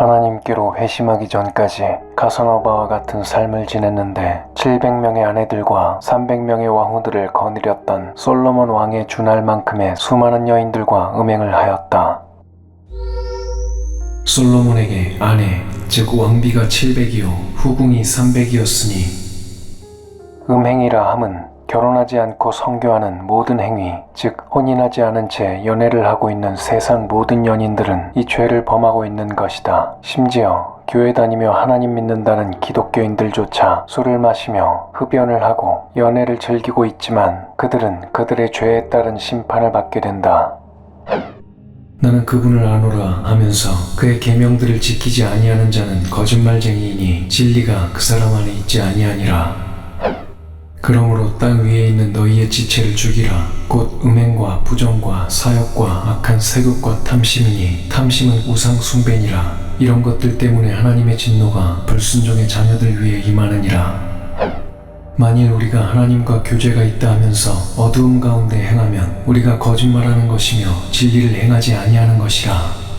하나님께로 회심하기 전까지 가선어바와 같은 삶을 지냈는데 700명의 아내들과 300명의 왕후들을 거느렸던 솔로몬 왕의 준할 만큼의 수많은 여인들과 음행을 하였다. 솔로몬에게 아내, 즉 왕비가 700이요 후궁이 300이었으니 음행이라 함은 결혼하지 않고 성교하는 모든 행위, 즉 혼인하지 않은 채 연애를 하고 있는 세상 모든 연인들은 이 죄를 범하고 있는 것이다. 심지어 교회 다니며 하나님 믿는다는 기독교인들조차 술을 마시며 흡연을 하고 연애를 즐기고 있지만 그들은 그들의 죄에 따른 심판을 받게 된다. 나는 그분을 아노라 하면서 그의 계명들을 지키지 아니하는 자는 거짓말쟁이이니 진리가 그 사람 안에 있지 아니하니라. 그러므로 땅 위에 있는 너희의 지체를 죽이라. 곧 음행과 부정과 사욕과 악한 세욕과 탐심이니 탐심은 우상 숭배니라. 이런 것들 때문에 하나님의 진노가 불순종의 자녀들 위에 임하느니라. 만일 우리가 하나님과 교제가 있다 하면서 어두움 가운데 행하면 우리가 거짓말하는 것이며 진리를 행하지 아니하는 것이라.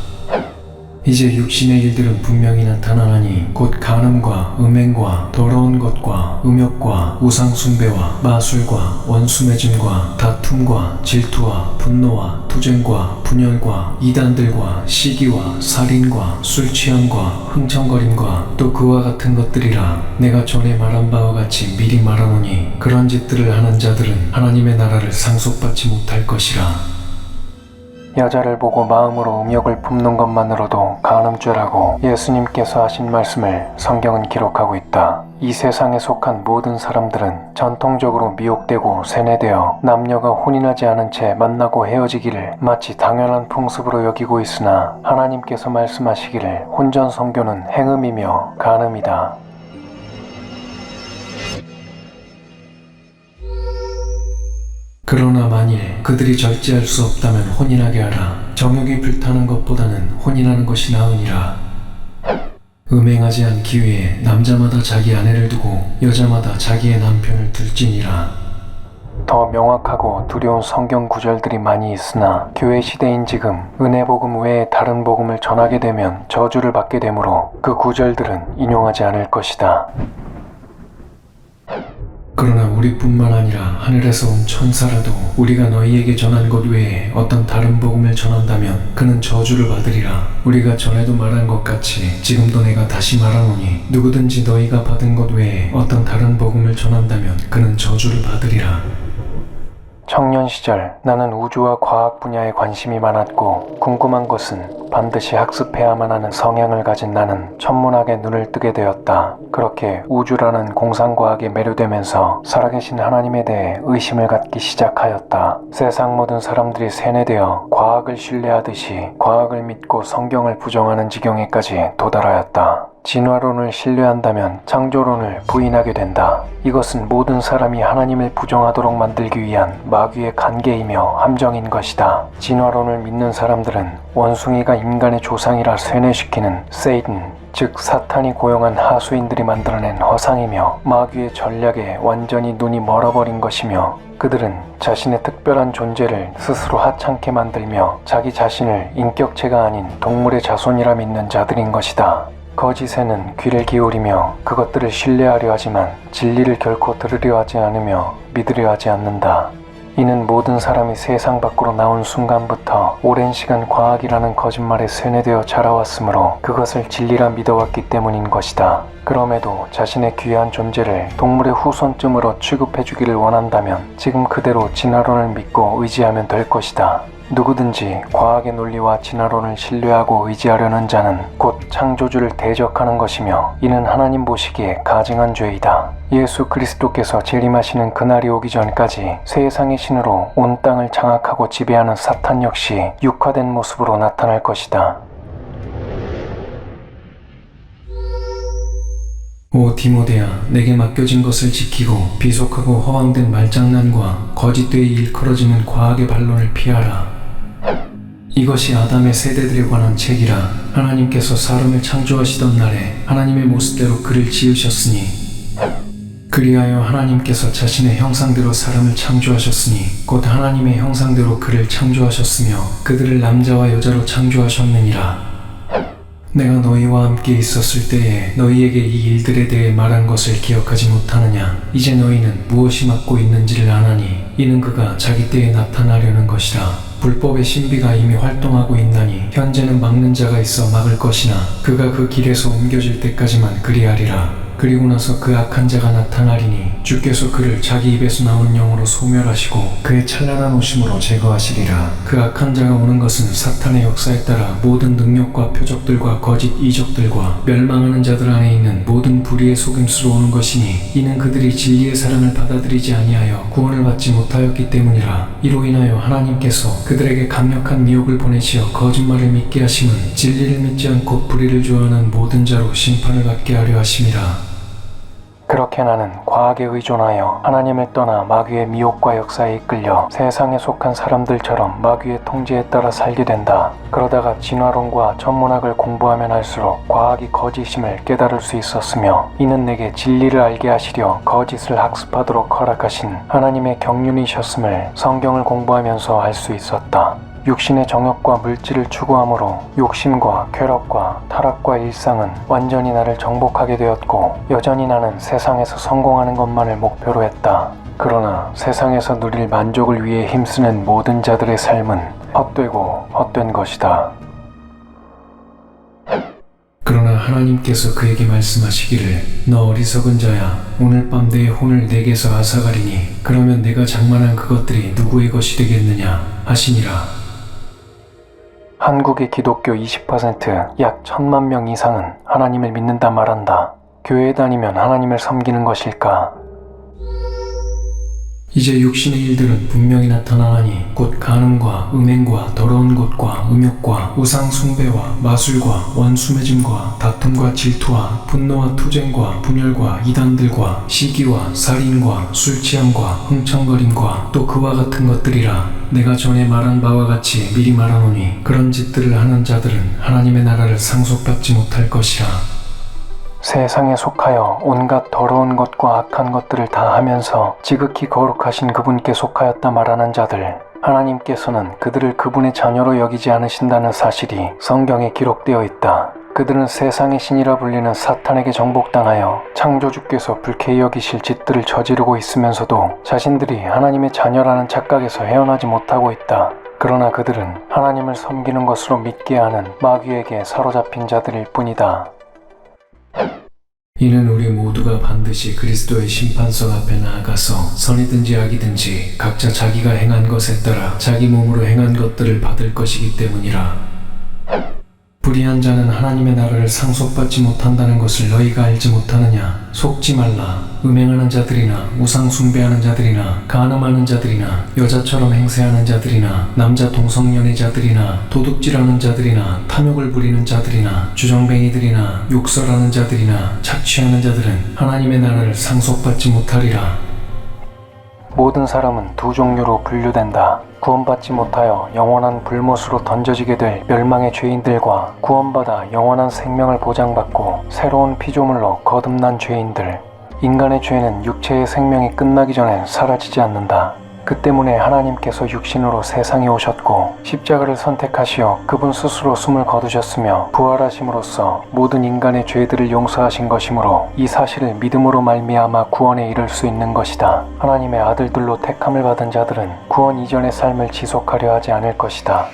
이제 육신의 일들은 분명히 나타나나니 곧 간음과 음행과 더러운 것과 음욕과 우상숭배와 마술과 원수매짐과 다툼과 질투와 분노와 투쟁과 분열과 이단들과 시기와 살인과 술취함과 흥청거림과 또 그와 같은 것들이라 내가 전에 말한 바와 같이 미리 말하노니 그런 짓들을 하는 자들은 하나님의 나라를 상속받지 못할 것이라 여자를 보고 마음으로 음욕을 품는 것만으로도 간음죄라고 예수님께서 하신 말씀을 성경은 기록하고 있다. 이 세상에 속한 모든 사람들은 전통적으로 미혹되고 세뇌되어 남녀가 혼인하지 않은 채 만나고 헤어지기를 마치 당연한 풍습으로 여기고 있으나 하나님께서 말씀하시기를 혼전 성교는 행음이며 간음이다. 그러나 만일 그들이 절제할 수 없다면 혼인하게 하라. 정욕이 불타는 것보다는 혼인하는 것이 나으니라. 음행하지 않기 위해 남자마다 자기 아내를 두고 여자마다 자기의 남편을 둘지니라. 더 명확하고 두려운 성경 구절들이 많이 있으나 교회 시대인 지금 은혜 복음 외에 다른 복음을 전하게 되면 저주를 받게 되므로 그 구절들은 인용하지 않을 것이다. 그러나 우리뿐만 아니라 하늘에서 온 천사라도 우리가 너희에게 전한 것 외에 어떤 다른 복음을 전한다면 그는 저주를 받으리라. 우리가 전에도 말한 것 같이 지금도 내가 다시 말하노니 누구든지 너희가 받은 것 외에 어떤 다른 복음을 전한다면 그는 저주를 받으리라. 청년 시절 나는 우주와 과학 분야에 관심이 많았고 궁금한 것은 반드시 학습해야만 하는 성향을 가진 나는 천문학에 눈을 뜨게 되었다. 그렇게 우주라는 공상과학에 매료되면서 살아계신 하나님에 대해 의심을 갖기 시작하였다. 세상 모든 사람들이 세뇌되어 과학을 신뢰하듯이 과학을 믿고 성경을 부정하는 지경에까지 도달하였다. 진화론을 신뢰한다면 창조론을 부인하게 된다. 이것은 모든 사람이 하나님을 부정하도록 만들기 위한 마귀의 관계이며 함정인 것이다. 진화론을 믿는 사람들은 원숭이가 인간의 조상이라 세뇌시키는 세이든, 즉 사탄이 고용한 하수인들이 만들어낸 허상이며 마귀의 전략에 완전히 눈이 멀어버린 것이며 그들은 자신의 특별한 존재를 스스로 하찮게 만들며 자기 자신을 인격체가 아닌 동물의 자손이라 믿는 자들인 것이다. 거짓에는 귀를 기울이며 그것들을 신뢰하려 하지만 진리를 결코 들으려 하지 않으며 믿으려 하지 않는다. 이는 모든 사람이 세상 밖으로 나온 순간부터 오랜 시간 과학이라는 거짓말에 세뇌되어 자라왔으므로 그것을 진리라 믿어왔기 때문인 것이다. 그럼에도 자신의 귀한 존재를 동물의 후손쯤으로 취급해주기를 원한다면 지금 그대로 진화론을 믿고 의지하면 될 것이다. 누구든지 과학의 논리와 진화론을 신뢰하고 의지하려는 자는 곧 창조주를 대적하는 것이며 이는 하나님 보시기에 가증한 죄이다. 예수 그리스도께서 재림하시는 그날이 오기 전까지 세상의 신으로 온 땅을 장악하고 지배하는 사탄 역시 육화된 모습으로 나타날 것이다. 오 디모데야, 내게 맡겨진 것을 지키고 비속하고 허황된 말장난과 거짓되이 일컬어지는 과학의 반론을 피하라. 이것이 아담의 세대들에 관한 책이라 하나님께서 사람을 창조하시던 날에 하나님의 모습대로 그를 지으셨으니 그리하여 하나님께서 자신의 형상대로 사람을 창조하셨으니 곧 하나님의 형상대로 그를 창조하셨으며 그들을 남자와 여자로 창조하셨느니라 내가 너희와 함께 있었을 때에 너희에게 이 일들에 대해 말한 것을 기억하지 못하느냐? 이제 너희는 무엇이 맡고 있는지를 아나니 이는 그가 자기 때에 나타나려는 것이라. 불법의 신비가 이미 활동하고 있나니 현재는 막는 자가 있어 막을 것이나 그가 그 길에서 옮겨질 때까지만 그리하리라. 그리고 나서 그 악한 자가 나타나리니 주께서 그를 자기 입에서 나오는 영으로 소멸하시고 그의 찬란한 오심으로 제거하시리라. 그 악한 자가 오는 것은 사탄의 역사에 따라 모든 능력과 표적들과 거짓 이적들과 멸망하는 자들 안에 있는 모든 불의의 속임수로 오는 것이니 이는 그들이 진리의 사랑을 받아들이지 아니하여 구원을 받지 못하였기 때문이라. 이로 인하여 하나님께서 그들에게 강력한 미혹을 보내시어 거짓말을 믿게 하심은 진리를 믿지 않고 불의를 좋아하는 모든 자로 심판을 받게 하려 하심이라. 그렇게 나는 과학에 의존하여 하나님을 떠나 마귀의 미혹과 역사에 이끌려 세상에 속한 사람들처럼 마귀의 통제에 따라 살게 된다. 그러다가 진화론과 천문학을 공부하면 할수록 과학이 거짓임을 깨달을 수 있었으며 이는 내게 진리를 알게 하시려 거짓을 학습하도록 허락하신 하나님의 경륜이셨음을 성경을 공부하면서 알 수 있었다. 육신의 정욕과 물질을 추구함으로 욕심과 쾌락과 타락과 일상은 완전히 나를 정복하게 되었고 여전히 나는 세상에서 성공하는 것만을 목표로 했다. 그러나 세상에서 누릴 만족을 위해 힘쓰는 모든 자들의 삶은 헛되고 헛된 것이다. 그러나 하나님께서 그에게 말씀하시기를 너 어리석은 자야 오늘 밤 내 혼을 내게서 앗아가리니 그러면 내가 장만한 그것들이 누구의 것이 되겠느냐 하시니라 한국의 기독교 20%약 천만 명 이상은 하나님을 믿는다 말한다. 교회에 다니면 하나님을 섬기는 것일까? 이제 육신의 일들은 분명히 나타나나니 곧 간음과 음행과 더러운 것과 음욕과 우상 숭배와 마술과 원수매짐과 다툼과 질투와 분노와 투쟁과 분열과 이단들과 시기와 살인과 술 취함과 흥청거림과 또 그와 같은 것들이라 내가 전에 말한 바와 같이 미리 말하노니 그런 짓들을 하는 자들은 하나님의 나라를 상속받지 못할 것이라 세상에 속하여 온갖 더러운 것과 악한 것들을 다 하면서 지극히 거룩하신 그분께 속하였다 말하는 자들. 하나님께서는 그들을 그분의 자녀로 여기지 않으신다는 사실이 성경에 기록되어 있다. 그들은 세상의 신이라 불리는 사탄에게 정복당하여 창조주께서 불쾌히 여기실 짓들을 저지르고 있으면서도 자신들이 하나님의 자녀라는 착각에서 헤어나지 못하고 있다. 그러나 그들은 하나님을 섬기는 것으로 믿게 하는 마귀에게 사로잡힌 자들일 뿐이다. 이는 우리 모두가 반드시 그리스도의 심판석 앞에 나아가서 선이든지 악이든지 각자 자기가 행한 것에 따라 자기 몸으로 행한 것들을 받을 것이기 때문이라. 불의한 자는 하나님의 나라를 상속받지 못한다는 것을 너희가 알지 못하느냐? 속지 말라. 음행하는 자들이나 우상 숭배하는 자들이나 간음하는 자들이나 여자처럼 행세하는 자들이나 남자 동성연애자들이나 도둑질하는 자들이나 탐욕을 부리는 자들이나 주정뱅이들이나 욕설하는 자들이나 착취하는 자들은 하나님의 나라를 상속받지 못하리라. 모든 사람은 두 종류로 분류된다. 구원받지 못하여 영원한 불못으로 던져지게 될 멸망의 죄인들과 구원받아 영원한 생명을 보장받고 새로운 피조물로 거듭난 죄인들. 인간의 죄는 육체의 생명이 끝나기 전엔 사라지지 않는다. 그 때문에 하나님께서 육신으로 세상에 오셨고 십자가를 선택하시어 그분 스스로 숨을 거두셨으며 부활하심으로써 모든 인간의 죄들을 용서하신 것이므로 이 사실을 믿음으로 말미암아 구원에 이를 수 있는 것이다. 하나님의 아들들로 택함을 받은 자들은 구원 이전의 삶을 지속하려 하지 않을 것이다.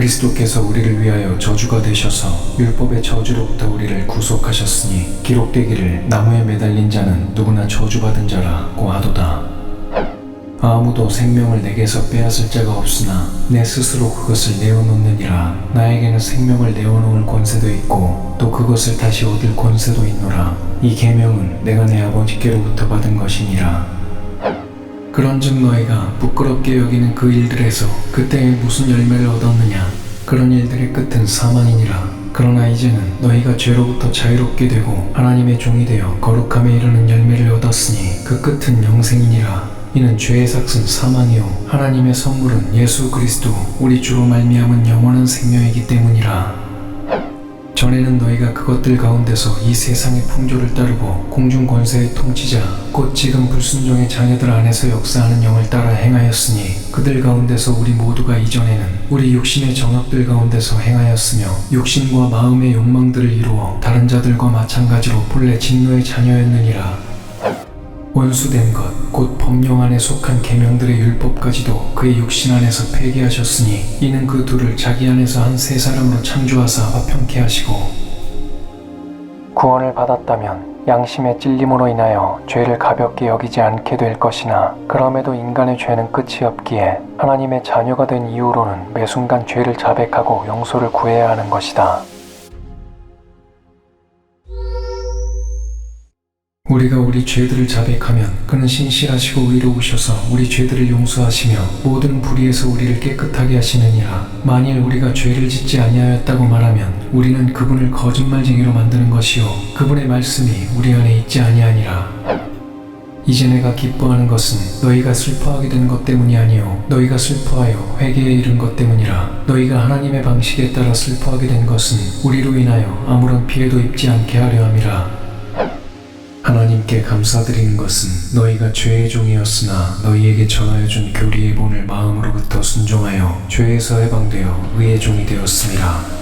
그리스도께서 우리를 위하여 저주가 되셔서 율법의 저주로부터 우리를 구속하셨으니 기록되기를 나무에 매달린 자는 누구나 저주받은 자라고 하도다. 아무도 생명을 내게서 빼앗을 자가 없으나 내 스스로 그것을 내어놓느니라. 나에게는 생명을 내어놓을 권세도 있고 또 그것을 다시 얻을 권세도 있노라. 이 계명은 내가 내 아버지께로부터 받은 것이니라. 그런즉 너희가 부끄럽게 여기는 그 일들에서 그때에 무슨 열매를 얻었느냐? 그런 일들의 끝은 사망이니라. 그러나 이제는 너희가 죄로부터 자유롭게 되고 하나님의 종이 되어 거룩함에 이르는 열매를 얻었으니 그 끝은 영생이니라. 이는 죄의 삭은 사망이요. 하나님의 선물은 예수 그리스도 우리 주로 말미암은 영원한 생명이기 때문이라 전에는 너희가 그것들 가운데서 이 세상의 풍조를 따르고 공중 권세의 통치자 곧 지금 불순종의 자녀들 안에서 역사하는 영을 따라 행하였으니 그들 가운데서 우리 모두가 이전에는 우리 육신의 정욕들 가운데서 행하였으며 육신과 마음의 욕망들을 이루어 다른 자들과 마찬가지로 본래 진노의 자녀였느니라 원수된 것, 곧 법령 안에 속한 계명들의 율법까지도 그의 육신 안에서 폐기하셨으니 이는 그 둘을 자기 안에서 한 세 사람으로 창조하사 화평케 하시고 구원을 받았다면 양심의 찔림으로 인하여 죄를 가볍게 여기지 않게 될 것이나 그럼에도 인간의 죄는 끝이 없기에 하나님의 자녀가 된 이후로는 매 순간 죄를 자백하고 용서를 구해야 하는 것이다. 우리가 우리 죄들을 자백하면 그는 신실하시고 의로우셔서 우리 죄들을 용서하시며 모든 불의에서 우리를 깨끗하게 하시느니라. 만일 우리가 죄를 짓지 아니하였다고 말하면 우리는 그분을 거짓말쟁이로 만드는 것이요 그분의 말씀이 우리 안에 있지 아니하니라. 이제 내가 기뻐하는 것은 너희가 슬퍼하게 된 것 때문이 아니요 너희가 슬퍼하여 회개에 이른 것 때문이라. 너희가 하나님의 방식에 따라 슬퍼하게 된 것은 우리로 인하여 아무런 피해도 입지 않게 하려 함이라 하나님께 감사드리는 것은 너희가 죄의 종이었으나 너희에게 전하여 준 교리의 본을 마음으로부터 순종하여 죄에서 해방되어 의의 종이 되었습니다.